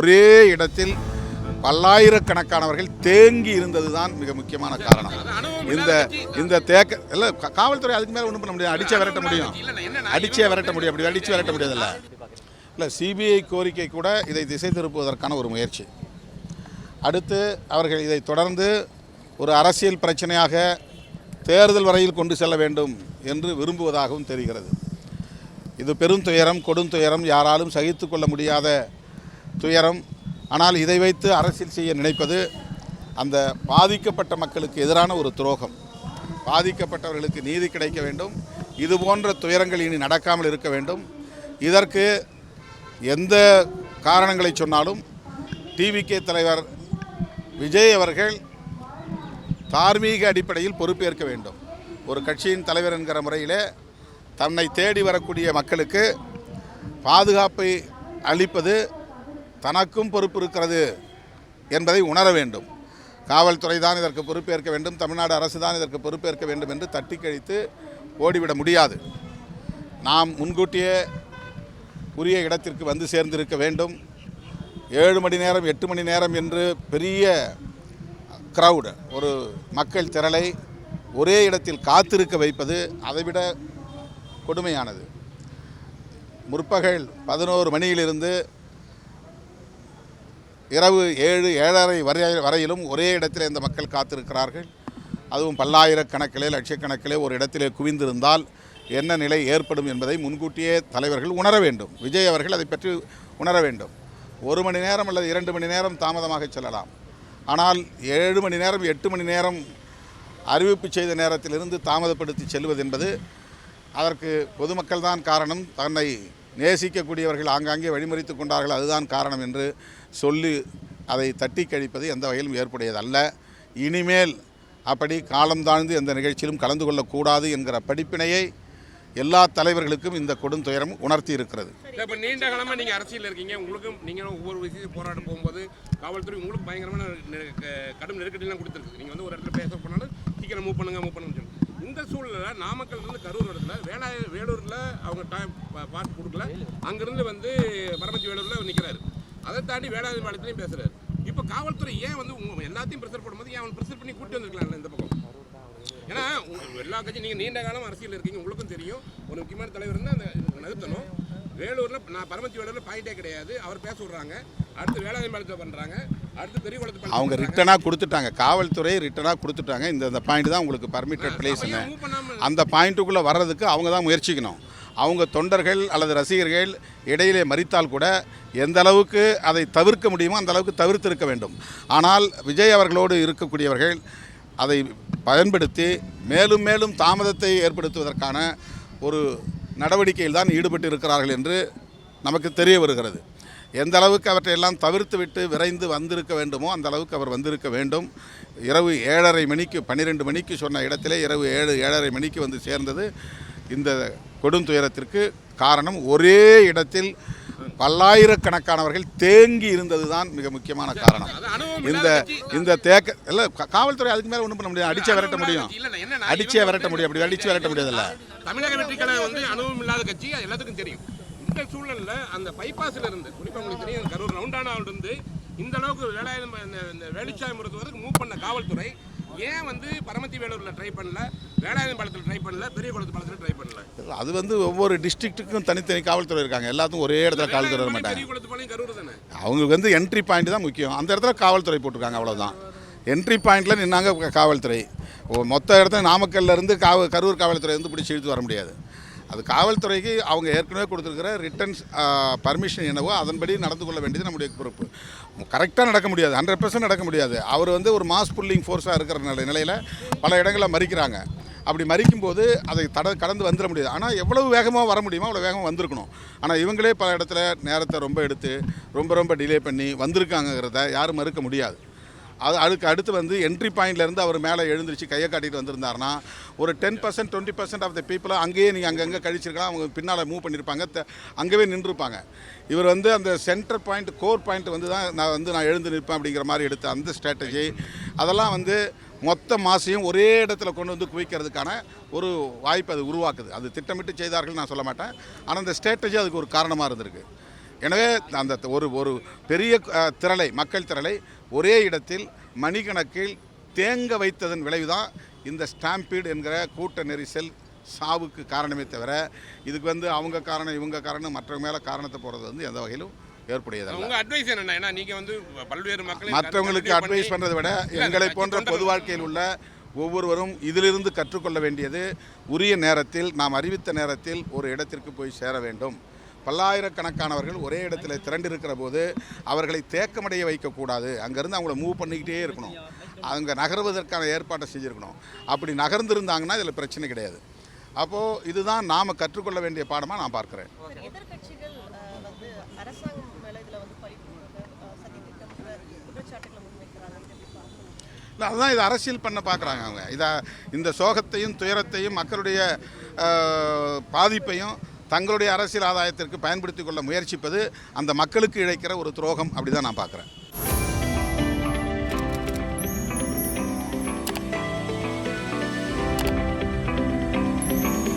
ஒரே இடத்தில் பல்லாயிரக்கணக்கானவர்கள் தேங்கி இருந்ததுதான் மிக முக்கியமான காரணம். இந்த இந்த தேக்க இல்லை காவல்துறை அதுக்கு மேலே ஒன்றும் பண்ண முடியாது. அடிச்சே விரட்ட முடியும். அடிச்சே விரட்ட முடியும் அப்படி அடிச்சு விரட்ட முடியாதுல்ல. இல்லை சிபிஐ கோரிக்கை கூட இதை திசை திருப்புவதற்கான ஒரு முயற்சி. அடுத்து அவர்கள் இதை தொடர்ந்து ஒரு அரசியல் பிரச்சனையாக தேர்தல் வரையில் கொண்டு செல்ல வேண்டும் என்று விரும்புவதாகவும் தெரிகிறது. இது பெருந்துயரம் கொடுந்துயரம் யாராலும் சகித்து கொள்ள முடியாத துயரம். ஆனால் இதை வைத்து அரசியல் செய்ய நினைப்பது அந்த பாதிக்கப்பட்ட மக்களுக்கு எதிரான ஒரு துரோகம். பாதிக்கப்பட்டவர்களுக்கு நீதி கிடைக்க வேண்டும். இது போன்ற துயரங்கள் இனி நடக்காமல் இருக்க வேண்டும். இதற்கு எந்த காரணங்களை சொன்னாலும் டிவிகே தலைவர் விஜய் அவர்கள் தார்மீக அடிப்படையில் பொறுப்பேற்க வேண்டும். ஒரு கட்சியின் தலைவர் என்கிற முறையிலே தன்னை தேடி வரக்கூடிய மக்களுக்கு பாதுகாப்பை அளிப்பது தனக்கும் பொறுப்பு இருக்கிறது என்பதை உணர வேண்டும். காவல்துறை தான் இதற்கு பொறுப்பேற்க வேண்டும். தமிழ்நாடு அரசு தான் இதற்கு பொறுப்பேற்க வேண்டும் என்று தட்டி கழித்து ஓடிவிட முடியாது. நாம் முன்கூட்டியே உரிய இடத்திற்கு வந்து சேர்ந்திருக்க வேண்டும். ஏழு மணி நேரம் எட்டு மணி நேரம் என்று பெரிய க்ரௌடு ஒரு மக்கள் திரளை ஒரே இடத்தில் காத்திருக்க வைப்பது அதைவிட கொடுமையானது. முற்பகல் பதினோரு மணியிலிருந்து இரவு ஏழு ஏழரை வரை வரையிலும் ஒரே இடத்தில் இந்த மக்கள் காத்திருக்கிறார்கள். அதுவும் பல்லாயிரக்கணக்கிலே லட்சக்கணக்கிலே ஒரு இடத்திலே குவிந்திருந்தால் என்ன நிலை ஏற்படும் என்பதை முன்கூட்டியே தலைவர்கள் உணர வேண்டும். விஜய் அவர்கள் அதை பற்றி உணர வேண்டும். ஒரு மணி நேரம் அல்லது இரண்டு மணி நேரம் தாமதமாக செல்லலாம். ஆனால் ஏழு மணி நேரம் எட்டு மணி நேரம் அறிவிப்பு செய்த நேரத்திலிருந்து தாமதப்படுத்தி செல்வது என்பது அதற்கு பொதுமக்கள் தான் காரணம். தன்னை நேசிக்கக்கூடியவர்கள் ஆங்காங்கே வழிமறித்து கொண்டார்கள். அதுதான் காரணம் என்று சொல்லி அதை தட்டி கழிப்பது எந்த வகையிலும் ஏற்புடையதல்ல. இனிமேல் அப்படி காலம் தாழ்ந்து எந்த நிகழ்ச்சியிலும் கலந்து கொள்ளக்கூடாது என்கிற படிப்பினையை எல்லா தலைவர்களுக்கும் இந்த கொடுந்துயரம் உணர்த்தி இருக்கிறது. இப்போ நீண்ட காலமாக நீங்கள் அரசியல் இருக்கீங்க. உங்களுக்கும் நீங்களும் ஒவ்வொரு விஷயத்தையும் போராட்டம் போகும்போது காவல்துறை உங்களுக்கு பயங்கரமான நெ- கடும் நெருக்கடிலாம் கொடுத்துருக்கு நீங்கள் வந்து ஒரு இடத்துல பேச போனாலும் சீக்கிரம் மூவ் பண்ணுங்க மூவ் பண்ணுங்க இந்த சூழ்நிலை நாமக்கல் இருந்து கரூர் இடத்துல வேளா வேலூரில் அவங்க டைம் பாஸ் கொடுக்கல. அங்கேருந்து வந்து பரமத்தி வேலூரில் நிற்கிறாரு அதை தாண்டி வேளாண் மாநிலத்திலையும் பேசுகிறாரு இப்போ காவல்துறை ஏன் வந்து உங்க எல்லாத்தையும் ப்ரெஷர் போடும்போது ஏன் அவன் ப்ரெஷர் பண்ணி கூட்டி வந்திருக்கலாம்ல இந்த பக்கம்? ஏன்னா எல்லா கட்சியும் நீங்கள் நீண்ட காலம் அரசியல் இருக்கீங்க உங்களுக்கும் தெரியும். ஒரு முக்கியமான தலைவர் இருந்தால் அந்த நிறுத்தணும். வேலூரில் நான் பரமத்தி வேலூரில் பாயிண்டே கிடையாது. அவர் பேச விட்றாங்க. அடுத்து வேளாண் பாலத்தை பண்ணுறாங்க அவங்க ரிட்டனாக கொடுத்துட்டாங்க. காவல்துறை ரிட்டனாக கொடுத்துட்டாங்க. இந்த இந்த பாயிண்ட் தான் உங்களுக்கு பர்மிட்டட் பிளேஸ்னு அந்த பாயிண்ட்டுக்குள்ளே வர்றதுக்கு அவங்க தான் முயற்சிக்கணும். அவங்க தொண்டர்கள் அல்லது ரசிகர்கள் இடையிலே மறித்தால் கூட எந்த அளவுக்கு அதை தவிர்க்க முடியுமோ அந்த அளவுக்கு தவிர்த்திருக்க வேண்டும். ஆனால் விஜய் அவர்களோடு இருக்கக்கூடியவர்கள் அதை பயன்படுத்தி மேலும் மேலும் தாமதத்தை ஏற்படுத்துவதற்கான ஒரு நடவடிக்கையில் தான் ஈடுபட்டு இருக்கிறார்கள் என்று நமக்கு தெரிய வருகிறது. எந்த அளவுக்கு அவற்றையெல்லாம் தவிர்த்து விட்டு விரைந்து வந்திருக்க வேண்டுமோ அந்த அளவுக்கு அவர் வந்திருக்க வேண்டும். இரவு ஏழரை மணிக்கு பன்னிரெண்டு மணிக்கு சொன்ன இடத்திலே இரவு ஏழு ஏழரை மணிக்கு வந்து சேர்ந்தது இந்த கொடுந்துயரத்திற்கு காரணம் ஒரே இடத்தில் பல்லாயிரக்கணக்கானவர்கள் தேங்கி இருந்தது தான் மிக முக்கியமான காரணம். இந்த. இந்த தேக்க இல்லை காவல்துறை அதுக்கு மேலே ஒன்றும் பண்ண முடியாது. அடிச்சே விரட்ட முடியும். அடிச்சே விரட்ட முடியும். அப்படி அடிச்சு விரட்ட முடியாதுல்ல. தமிழக வெற்றி கழகம் வந்து அனுபவம் இல்லாத கட்சி எல்லாத்துக்கும் தெரியும். இந்த சூழல்ல அந்த பைபாஸ்ல இருந்து குறிப்பா உங்களுக்கு தெரியும் கரூர் ரவுண்டானாவில் இருந்து இந்த அளவுக்கு வேலாயுதம் இந்த வேலுச்சாமி மருத்துவருக்கு மூவ் பண்ண காவல்துறை ஏன் வந்து பரமத்தி வேலூர்ல ட்ரை பண்ணல வேலாயுதம் பாலத்தில் ட்ரை பண்ணல பெரிய குளத்து பாலத்தில் ட்ரை பண்ணல? அது வந்து ஒவ்வொரு டிஸ்ட்ரிக்ட்டுக்கும் தனித்தனி காவல்துறை இருக்காங்க. எல்லாத்துக்கும் ஒரே இடத்துல காவல்துறை வர மாட்டாங்க. பெரிய குளத்து கரூர் தானே? அவங்களுக்கு வந்து என்ட்ரி பாயிண்ட் தான் முக்கியம். அந்த இடத்துல காவல்துறை போட்டிருக்காங்க அவ்வளவுதான். என்ட்ரி பாயிண்டில் நின்னாங்க காவல்துறை. மொத்த இடத்துல நாமக்கல்ல இருந்து காவ கரூர் காவல்துறை வந்து பிடிச்சி இழுத்து வர முடியாது. அது காவல்துறைக்கு அவங்க ஏற்கனவே கொடுத்துருக்கிற ரிட்டர்ன்ஸ் பர்மிஷன் என்னவோ அதன்படி நடந்து கொள்ள வேண்டியது நம்முடைய பொறுப்பு. கரெக்டாக நடக்க முடியாது. ஹண்ட்ரட் பர்சன்ட் நடக்க முடியாது. அவர் வந்து ஒரு மாஸ் புல்லிங் ஃபோர்ஸாக இருக்கிற நிலை நிலையில் பல இடங்களில் மறிக்கிறாங்க. அப்படி மறிக்கும்போது அதை தட கடந்து வந்துட முடியாது. ஆனால் எவ்வளவு வேகமாக வர முடியுமோ அவ்வளோ வேகமாக வந்திருக்கணும். ஆனால் இவங்களே பல இடத்துல நேரத்தை ரொம்ப எடுத்து ரொம்ப ரொம்ப டிலே பண்ணி வந்திருக்காங்கங்கிறத யாரும் மறுக்க முடியாது. அது அதுக்கு அடுத்து வந்து என்ட்ரி பாயிண்ட்லேருந்து அவர் மேலே எழுந்திருச்சு கையை காட்டிட்டு வந்திருந்தாருன்னா ஒரு ten percent twenty percent of the பீப்புளை அங்கேயே நீங்கள் அங்கங்கே கழிச்சிருக்கலாம். அவங்க பின்னால் மூவ் பண்ணியிருப்பாங்க த- அங்கேயே நின்றுருப்பாங்க. இவர் வந்து அந்த சென்டர் பாயிண்ட் கோர் பாயிண்ட் வந்து தான் நான் வந்து நான் எழுந்து நிற்பேன் அப்படிங்கிற மாதிரி எடுத்த அந்த ஸ்ட்ராட்டஜி அதெல்லாம் வந்து மொத்த மாசையும் ஒரே இடத்துல கொண்டு வந்து குவிக்கிறதுக்கான ஒரு வாய்ப்பு அது உருவாக்குது. அது திட்டமிட்டு செய்தார்கள் நான் சொல்ல மாட்டேன். ஆனால் அந்த ஸ்ட்ராட்டஜி அதுக்கு ஒரு காரணமாக இருந்திருக்கு. எனவே அந்த ஒரு ஒரு பெரிய திரளை மக்கள் திரளை ஒரே இடத்தில் மணிக்கணக்கில் தேங்க வைத்ததன் விளைவுதான் இந்த ஸ்டாம்பீடு என்கிற கூட்ட நெரிசல் சாவுக்கு காரணமே தவிர இதுக்கு வந்து அவங்க காரணம் இவங்க காரணம் மற்றவங்க மேலே காரணத்தை போகிறது வந்து எந்த வகையிலும் ஏற்புடையதல்ல. உங்க அட்வைஸ் என்ன ஏன்னா நீங்க வந்து பல்வேறு மக்களை மற்றவங்களுக்கு அட்வைஸ் பண்ணி- பண்ணுறதை விட எங்களை போன்ற பொது வாழ்க்கையில் உள்ள ஒவ்வொருவரும் இதிலிருந்து கற்றுக்கொள்ள வேண்டியது உரிய நேரத்தில் நாம் அறிவித்த நேரத்தில் ஒரு இடத்திற்கு போய் சேர வேண்டும். பல்லாயிரக்கணக்கானவர்கள் ஒரே இடத்துல திரண்டிருக்கிற போது அவர்களை தேக்கமடைய வைக்கக்கூடாது. அங்கேருந்து அவங்கள மூவ் பண்ணிக்கிட்டே இருக்கணும். அவங்க நகர்வதற்கான ஏற்பாட்டை செஞ்சுருக்கணும். அப்படி நகர்ந்திருந்தாங்கன்னா இதில் பிரச்சனை கிடையாது. அப்போது இதுதான் நாம் கற்றுக்கொள்ள வேண்டிய பாடமாக நான் பார்க்குறேன். இல்லை அதுதான் இதை அரசியல் பண்ண பார்க்குறாங்க அவங்க. இதை இந்த சோகத்தையும் துயரத்தையும் மக்களுடைய பாதிப்பையும் தங்களுடைய அரசியல் ஆதாயத்திற்கு பயன்படுத்தி கொள்ள முயற்சிப்பது அந்த மக்களுக்கு இழைக்கிற ஒரு துரோகம் அப்படி தான் நான் பார்க்குறேன்.